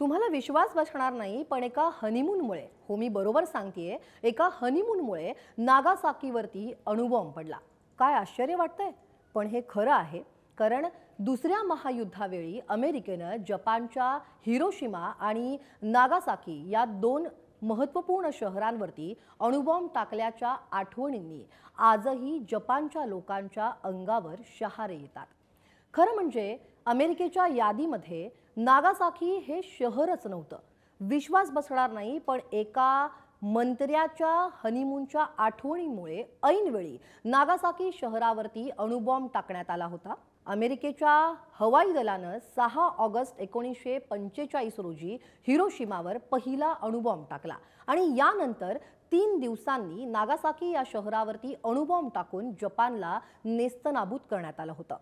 तुम्हाला विश्वास बसणार नाही पण एका हनीमूनमुळे हो मी बरोबर सांगतेय एका हनीमूनमुळे नागासाकीवरती अणुबॉम्ब पडला. काय आश्चर्य वाटतंय? पण हे खरं आहे कारण दुसऱ्या महायुद्धावेळी अमेरिकेनं जपानच्या हिरोशिमा आणि नागासाकी या दोन महत्त्वपूर्ण शहरांवरती अणुबॉम्ब टाकल्याच्या आठवणींनी आजही जपानच्या लोकांच्या अंगावर शहारे येतात. खरं म्हणजे अमेरिकेच्या यादीमध्ये नागासाकी हे शहरच नव्हतं. विश्वास बसणार नाही पण एका मंत्र्याच्या हनीमूनच्या आठवणीमुळे ऐनवेळी नागासाकी शहरावरती अणुबॉम्ब टाकण्यात आला होता. अमेरिकेच्या हवाई दलानं सहा ऑगस्ट एकोणीसशे पंचेचाळीस रोजी हिरोशिमावर पहिला अणुबॉम्ब टाकला आणि यानंतर तीन दिवसांनी नागासाकी या शहरावरती अणुबॉम्ब टाकून जपानला नेस्तनाबूत करण्यात आलं होतं.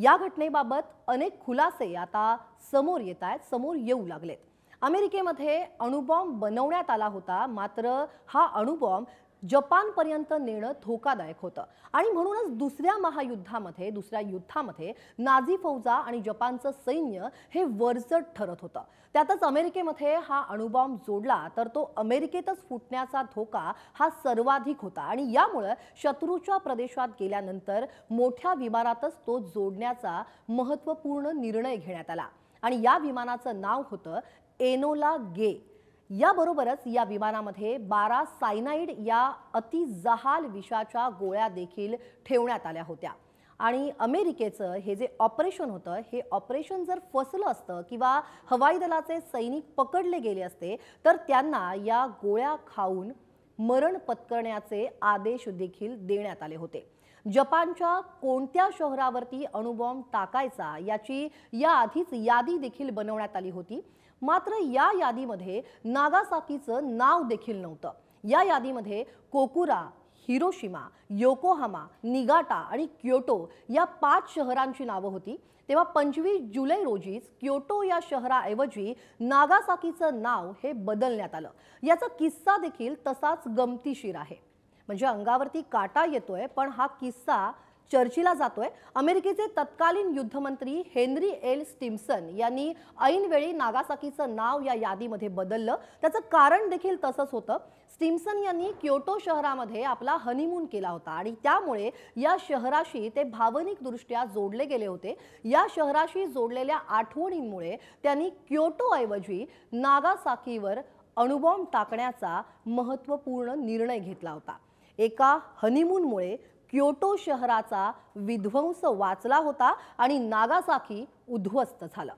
या घटनेबाबत अनेक खुलासे आता समोर येत आहेत समोर येऊ लागलेत. अमेरिकेमध्ये अणुबॉम्ब बनवण्यात आला होता मात्र हा अणुबॉम्ब जपानपर्यंत नेणं धोकादायक होतं. आणि म्हणूनच दुसऱ्या महायुद्धामध्ये दुसऱ्या युद्धामध्ये नाझी फौजा आणि जपानचं सैन्य हे वरचढ ठरत होतं. त्यातच अमेरिकेमध्ये हा अणुबॉम्ब जोडला तर तो अमेरिकेतच फुटण्याचा धोका हा सर्वाधिक होता. आणि यामुळं शत्रूच्या प्रदेशात गेल्यानंतर मोठ्या विमानातच तो जोडण्याचा महत्त्वपूर्ण निर्णय घेण्यात आला. आणि या विमानाचं नाव होतं एनोला गे. याबरोबरच या विमानामध्ये बारा सायनाईड या अतिजहाल विषाच्या गोळ्या देखील ठेवण्यात आल्या होत्या. आणि अमेरिकेचं हे जे ऑपरेशन होतं हे ऑपरेशन जर फसलं असतं किंवा हवाई दलाचे सैनिक पकडले गेले असते तर त्यांना या गोळ्या खाऊन मरण पत्करण्याचे आदेश देखील देण्यात आले होते. जपानच्या कोणत्या शहरावरती अणुबॉम्ब टाकायचा याची याआधीच यादी देखील बनवण्यात आली होती. मात्र या यादीमध्ये नागासाकीचं नाव देखील नव्हतं. या यादीमध्ये कोकुरा हिरोशिमा योकोहामा निगाटा आणि क्योटो या पाच शहरांची नावं होती. तेव्हा पंचवीस जुलै रोजीच क्योटो या शहराऐवजी नागासाकीचं नाव हे बदलण्यात आलं. याचा किस्सा देखील तसाच गमतीशीर आहे. म्हणजे अंगावरती काटा येतोय पण हा किस्सा चर्चीला जातोय. अमेरिकेचे तत्कालीन युद्धमंत्री हेनरी एल. स्टिम्सन यांनी ऐनवेळी नागासाकीचं नाव या यादीमध्ये बदललं. त्याचं कारण देखील तसंच होतं. स्टिम्सन यांनी क्योटो शहरामध्ये आपला हनीमून केला होता आणि त्यामुळे या शहराशी ते भावनिकदृष्ट्या जोडले गेले होते. या शहराशी जोडलेल्या आठवणींमुळे त्यांनी क्योटोऐवजी नागासाकीवर अणुबॉम्ब टाकण्याचा महत्त्वपूर्ण निर्णय घेतला होता. एका हनीमूनमुळे क्योटो शहराचा विध्वंस वाचला होता आणि नागासाकी उद्ध्वस्त झालं.